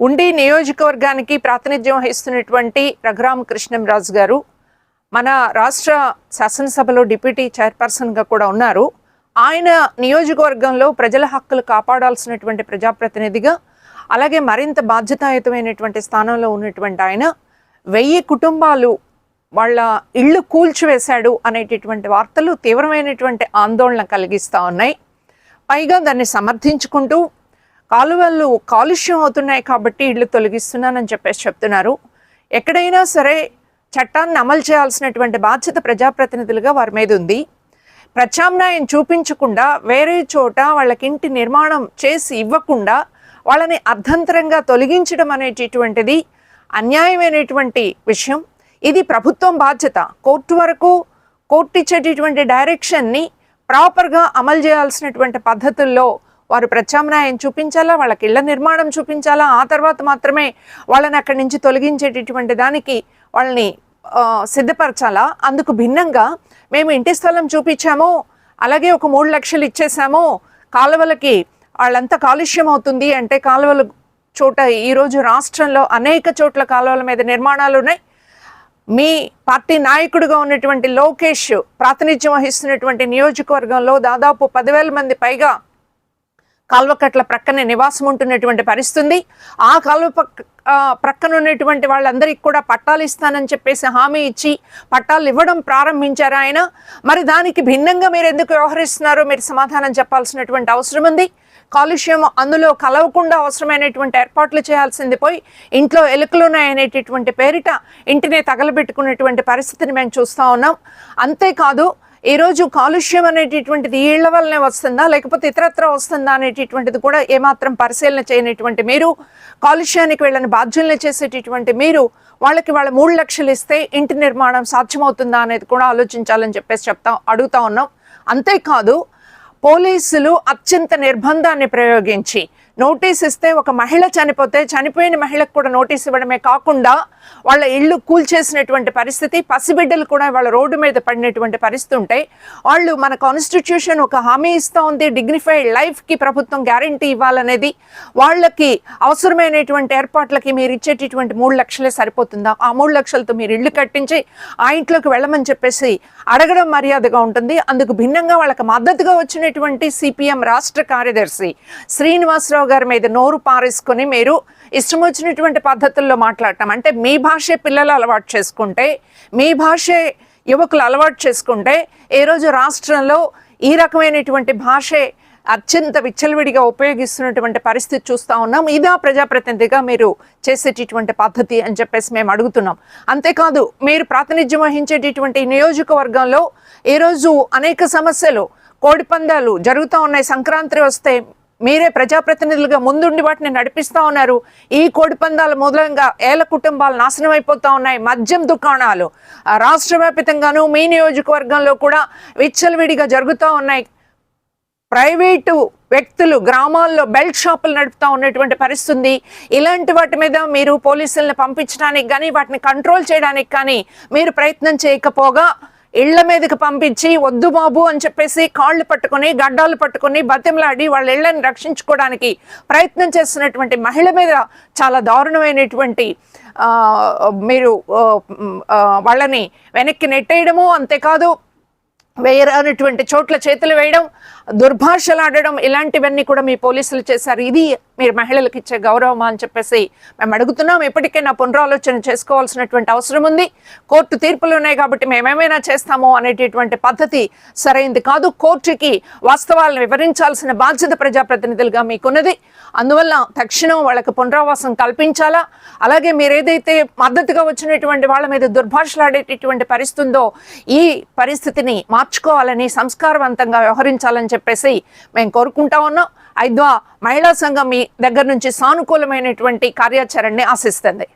ఉండి నియోజకవర్గానికి ప్రాతినిధ్యం వహిస్తున్నటువంటి రఘురామ కృష్ణంరాజు గారు మన రాష్ట్ర శాసనసభలో డిప్యూటీ చైర్పర్సన్గా కూడా ఉన్నారు. ఆయన నియోజకవర్గంలో ప్రజల హక్కులు కాపాడాల్సినటువంటి ప్రజాప్రతినిధిగా అలాగే మరింత బాధ్యతాయుతమైనటువంటి స్థానంలో ఉన్నటువంటి ఆయన వెయ్యి కుటుంబాలు వాళ్ళ ఇళ్ళు కూల్చివేశాడు అనేటటువంటి వార్తలు తీవ్రమైనటువంటి ఆందోళన కలిగిస్తూ ఉన్నాయి. పైగా దాన్ని సమర్థించుకుంటూ కాలువలు కాలుష్యం అవుతున్నాయి కాబట్టి ఇళ్ళు తొలగిస్తున్నానని చెప్పేసి చెప్తున్నారు. ఎక్కడైనా సరే చట్టాన్ని అమలు చేయాల్సినటువంటి బాధ్యత ప్రజాప్రతినిధులుగా వారి మీద ఉంది. ప్రత్యామ్నాయం చూపించకుండా వేరే చోట వాళ్ళకి ఇంటి నిర్మాణం చేసి ఇవ్వకుండా వాళ్ళని అర్ధంతరంగా తొలగించడం అనేటటువంటిది అన్యాయమైనటువంటి విషయం. ఇది ప్రభుత్వం బాధ్యత. కోర్టు వరకు కోర్టు ఇచ్చేటటువంటి డైరెక్షన్ని ప్రాపర్గా అమలు చేయాల్సినటువంటి పద్ధతుల్లో వారు ప్రత్యామ్నాయం చూపించాలా? వాళ్ళకి ఇళ్ళ నిర్మాణం చూపించాలా? ఆ తర్వాత మాత్రమే వాళ్ళని అక్కడి నుంచి తొలగించేటటువంటి దానికి వాళ్ళని సిద్ధపరచాలా? అందుకు భిన్నంగా మేము ఇంటి స్థలం చూపించాము. అలాగే ఒక మూడు లక్షలు ఇచ్చేసాము. కాలువలకి వాళ్ళంతా కాలుష్యం అవుతుంది అంటే కాలువలు చోట ఈరోజు రాష్ట్రంలో అనేక చోట్ల కాలువల మీద నిర్మాణాలు ఉన్నాయి. మీ పార్టీ నాయకుడిగా ఉన్నటువంటి లోకేష్ ప్రాతినిధ్యం వహిస్తున్నటువంటి నియోజకవర్గంలో దాదాపు పదివేల మంది పైగా కాల్వకట్ల ప్రక్కనే నివాసం ఉంటున్నటువంటి పరిస్థితి ఉంది ఆ కాలువ పక్క ప్రక్కన ఉన్నటువంటి వాళ్ళందరికీ కూడా పట్టాలు ఇస్తానని చెప్పేసి హామీ ఇచ్చి పట్టాలు ఇవ్వడం ప్రారంభించారు ఆయన. మరి దానికి భిన్నంగా మీరు ఎందుకు వ్యవహరిస్తున్నారో మీరు సమాధానం చెప్పాల్సినటువంటి అవసరం ఉంది. కాలుష్యం అందులో కలవకుండా అవసరమైనటువంటి ఏర్పాట్లు చేయాల్సింది పోయి ఇంట్లో ఎలుకలున్నాయనేటటువంటి పేరిట ఇంటినే తగలబెట్టుకున్నటువంటి పరిస్థితిని మేము చూస్తూ ఉన్నాం. అంతేకాదు ఈరోజు కాలుష్యం అనేటటువంటిది ఈళ్ళ వల్లనే వస్తుందా? లేకపోతే ఇతరత్ర వస్తుందా అనేటటువంటిది కూడా ఏమాత్రం పరిశీలన చేయనటువంటి మీరు కాలుష్యానికి వెళ్ళని బాధ్యుల్ని చేసేటటువంటి మీరు వాళ్ళకి వాళ్ళ మూడు లక్షలు ఇస్తే ఇంటి నిర్మాణం సాధ్యమవుతుందా అనేది కూడా ఆలోచించాలని చెప్పేసి చెప్తాం అడుగుతా ఉన్నాం. అంతేకాదు పోలీసులు అత్యంత నిర్బంధాన్ని ప్రయోగించి నోటీస్ ఇస్తే ఒక మహిళ చనిపోతే చనిపోయిన మహిళకు కూడా నోటీస్ ఇవ్వడమే కాకుండా వాళ్ళ ఇళ్ళు కూల్చేసినటువంటి పరిస్థితి పసిబిడ్డలు కూడా వాళ్ళ రోడ్డు మీద పడినటువంటి పరిస్థితి ఉంటాయి. వాళ్ళు మన కాన్స్టిట్యూషన్ ఒక హామీ ఇస్తూ ఉంది డిగ్నిఫైడ్ లైఫ్కి ప్రభుత్వం గ్యారంటీ ఇవ్వాలనేది. వాళ్ళకి అవసరమైనటువంటి ఏర్పాట్లకి మీరు ఇచ్చేటటువంటి మూడు లక్షలే సరిపోతుందా? ఆ మూడు లక్షలతో మీరు ఇల్లు కట్టించి ఆ ఇంట్లోకి వెళ్ళమని చెప్పేసి అడగడం మర్యాదగా ఉంటుంది. అందుకు భిన్నంగా వాళ్ళకి మద్దతుగా వచ్చినటువంటి సిపిఎం రాష్ట్ర కార్యదర్శి శ్రీనివాసరావు గారి మీద నోరు పారేసుకొని మీరు ఇష్టం వచ్చినటువంటి పద్ధతుల్లో మాట్లాడటం. అంటే మీ భాషే పిల్లలు అలవాటు చేసుకుంటే మీ భాషే యువకులు అలవాటు చేసుకుంటే ఏ రోజు రాష్ట్రంలో ఈ రకమైనటువంటి భాషే అత్యంత విచ్చలవిడిగా ఉపయోగిస్తున్నటువంటి పరిస్థితి చూస్తూ ఉన్నాం. ఇదా ప్రజాప్రతినిధిగా మీరు చేసేటటువంటి పద్ధతి అని చెప్పేసి మేము అడుగుతున్నాం. అంతేకాదు మీరు ప్రాతినిధ్యం వహించేటటువంటి నియోజకవర్గంలో ఈరోజు అనేక సమస్యలు కోడిపందాలు జరుగుతూ ఉన్నాయి సంక్రాంతి వస్తే మీరే ప్రజాప్రతినిధులుగా ముందుండి వాటిని నడిపిస్తూ ఉన్నారు. ఈ కోడి పందాల మూలంగా ఏళ్ళ కుటుంబాలు నాశనం అయిపోతూ ఉన్నాయి. మద్యం దుకాణాలు ఆ, రాష్ట్ర వ్యాప్తంగాను మీ నియోజకవర్గంలో కూడా విచ్చలవిడిగా జరుగుతూ ఉన్నాయి. ప్రైవేటు వ్యక్తులు గ్రామాల్లో బెల్ట్ షాపులు నడుపుతూ ఉన్నటువంటి పరిస్థితి ఇలాంటి వాటి మీద మీరు పోలీసులను పంపించడానికి కానీ వాటిని కంట్రోల్ చేయడానికి కానీ మీరు ప్రయత్నం చేయకపోగా ఇళ్ళ మీదకి పంపించి వద్దు బాబు అని చెప్పేసి కాళ్ళు పట్టుకొని గడ్డాలు పట్టుకొని బతిమలాడి వాళ్ళ ఇళ్ళను రక్షించుకోవడానికి ప్రయత్నం చేస్తున్నటువంటి మహిళ మీద చాలా దారుణమైనటువంటి మీరు వాళ్ళని వెనక్కి నెట్టేయడము అంతేకాదు వేయరానటువంటి చోట్ల చేతులు వేయడం దుర్భాషలాడడం ఇలాంటివన్నీ కూడా మీ పోలీసులు చేశారు. ఇది మీరు మహిళలకు ఇచ్చే గౌరవమా అని చెప్పేసి మేము అడుగుతున్నాం. ఇప్పటికే పునరాలోచన చేసుకోవాల్సినటువంటి అవసరం ఉంది. కోర్టు తీర్పులు ఉన్నాయి కాబట్టి మేమేమైనా చేస్తాము అనేటటువంటి పద్ధతి సరైంది కాదు. కోర్టుకి వాస్తవాలను వివరించాల్సిన బాధ్యత ప్రజాప్రతినిధులుగా మీకున్నది. అందువల్ల తక్షణం వాళ్ళకి పునరావాసం కల్పించాలా? అలాగే మీరు ఏదైతే మద్దతుగా వచ్చినటువంటి వాళ్ళ మీద దుర్భాషలాడేటటువంటి పరిస్థితి ఉందో ఈ పరిస్థితిని మార్చుకోవాలని సంస్కారవంతంగా వ్యవహరించాలని చెప్పేసి మేము కోరుకుంటా ఉన్నాం. ఐద్వా మహిళా సంఘం మీ దగ్గర నుంచి సానుకూలమైనటువంటి కార్యాచరణని ఆశిస్తుంది.